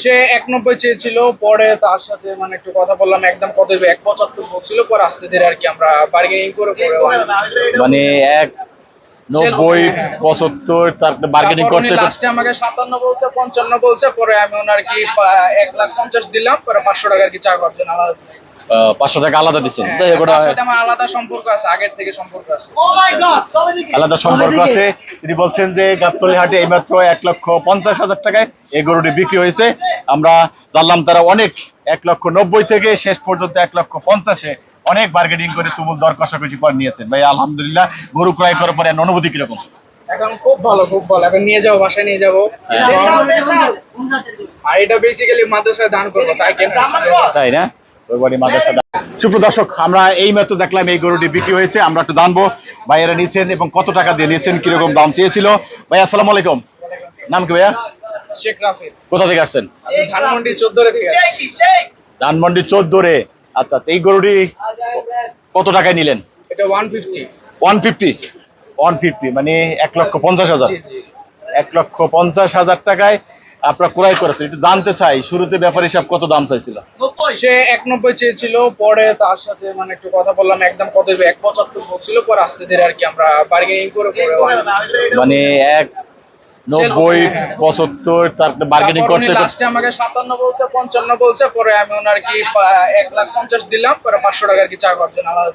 সে এক নব্বই চেয়েছিল পরে তার সাথে মানে একটু কথা বললাম একদম কত? এক পঁচাত্তর বলছিল পরে আস্তে ধীরে আর কি আমরা বার্গেনিং করে পরে মানে এক নব্বই পঁচাত্তর তার বার্গেনিং করতে লাস্টে আমাকে সাতান্ন বলছে পঞ্চান্ন বলছে পরে আমি ওনার কি এক লাখ পঞ্চাশ দিলাম পরে পাঁচশো টাকা আর কি চা করছেন আলাদা দিছি। আহ, পাঁচশো টাকা আলাদা দিচ্ছেন। হ্যাঁ, আলাদা সম্পর্ক আছে আগের থেকে সম্পর্ক আছে। আলাদা সম্পর্ক আছে। তিনি বলছেন যে গাবতলী হাটে এইমাত্র এক লক্ষ পঞ্চাশ হাজার টাকায় এই গরুটি বিক্রি হয়েছে। আমরা জানলাম তারা অনেক এক লক্ষ নব্বই থেকে শেষ পর্যন্ত এক লক্ষ পঞ্চাশে অনেক বার্গেনিং করে তুমুল দর কষাকষি করে নিয়েছেন। ভাই আলহামদুলিল্লাহ গরু ক্রয় করার পরে অনুভূতি কীরকম? এখন খুব ভালো খুব ভালো। এখন নিয়ে যাব বাসায় নিয়ে যাব। আর এটা বেসিক্যালি মাদ্রাসায় দান করব তাই কেন তাই না? মাদ্রাসা সুপ্রদর্শক আমরা এই মাত্র দেখলাম এই গরুটি বিক্রি হয়েছে। আমরা একটু জানব ভাইয়েরা নিয়েছেন এবং কত টাকা দিয়ে নিয়েছেন কীরকম দাম চেয়েছিল। ভাই আসসালামু আলাইকুম। নাম কি ভাইয়া? শেখ কোথা থেকে আসছেন? ধানমন্ডি চোদ্দ রে ধানমন্ডি চোদ্দ রে আচ্ছা আচ্ছা, এই গরুটি কত টাকায় নিলেন? এটা one fifty one fifty one fifty মানে এক লক্ষ পঞ্চাশ হাজার। এক লক্ষ পঞ্চাশ হাজার টাকায় আপনারা ক্রয় করেছেন। একটু জানতে চাই শুরুতে ব্যাপার হিসাব কত দাম চাইছিল? সে এক নব্বই চেয়েছিল পরে তার সাথে মানে একটু কথা বললাম একদম কত এক পঁচাত্তর বলছিল পরে আস্তে ধীরে আর কি আমরা বার্গেনিং করে পরে মানে এক নব্বই পঁচাত্তর তারপরে বার্গেনিং করতে লাস্টে আমাকে সাতান্ন বলছে পঞ্চান্ন বলছে পরে আমি ওনার কি এক লাখ পঞ্চাশ দিলাম পরে পাঁচশো টাকা আর কি চা করছেন আলাদা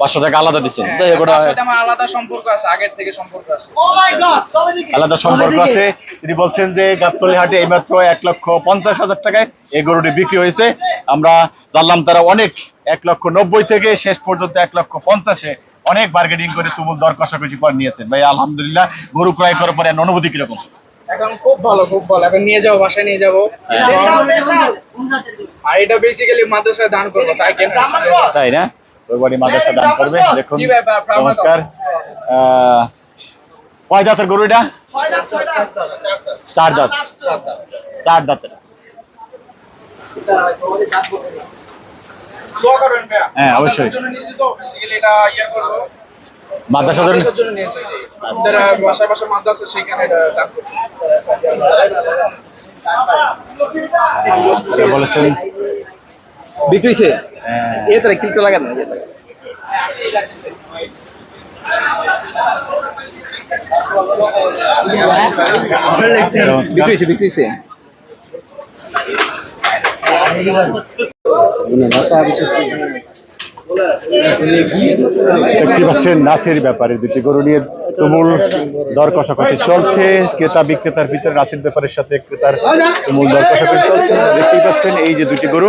পাঁচশো টাকা আলাদা দিচ্ছেন। হ্যাঁ, আলাদা সম্পর্ক আছে আগের থেকে সম্পর্ক আছে। আলাদা সম্পর্ক আছে। তিনি বলছেন যে গাবতলী হাটে এইমাত্র এক লক্ষ পঞ্চাশ হাজার টাকায় এই গরুটি বিক্রি হয়েছে। আমরা জানলাম তারা অনেক এক লক্ষ নব্বই থেকে শেষ পর্যন্ত এক লক্ষ পঞ্চাশে অনেক বার্গেনিং করে তুমুল দর কষাকষি করে নিয়েছেন। ভাই আলহামদুলিল্লাহ গরু ক্রয় করার পরে অনুভূতি কীরকম? এখন খুব ভালো খুব ভালো। এখন নিয়ে যাব বাসায় নিয়ে যাব। আর এটা বেসিক্যালি মাদ্রাসায় দান করব তাই কেন। তাই না? ওইবারই মাদ্রাসা দান করবে। দেখুন চমৎকার আহ, কয় দাঁতের গরু এটা? চার দাঁত। চার দাঁতের। হ্যাঁ, অবশ্যই। মাদ্রাসার জন্য ইয়ে করব। মাদ্রাসা যারা বাসায় বাসায় সেখানে বলেছেন। হয়েছে বিক্রি হয়েছে দেখতে পাচ্ছেন নাচের ব্যাপারে দুটি গরু নিয়ে তুমুল দর কষাকষি চলছে। ক্রেতা বিক্রেতার ভিতরে নাচের ব্যাপারের সাথে ক্রেতার তুমুল দর কষাকষি চলছে। দেখতেই পাচ্ছেন এই যে দুটি গরু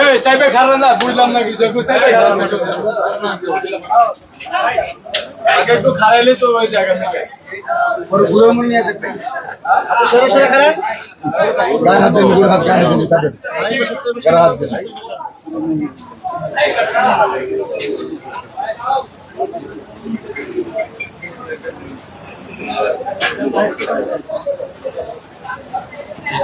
এই চাইবে খারাপ না বুঝলাম না কিছু একটু চাইবে খারাপ আগে একটু খারাইলে তো ওই জায়গা থেকে।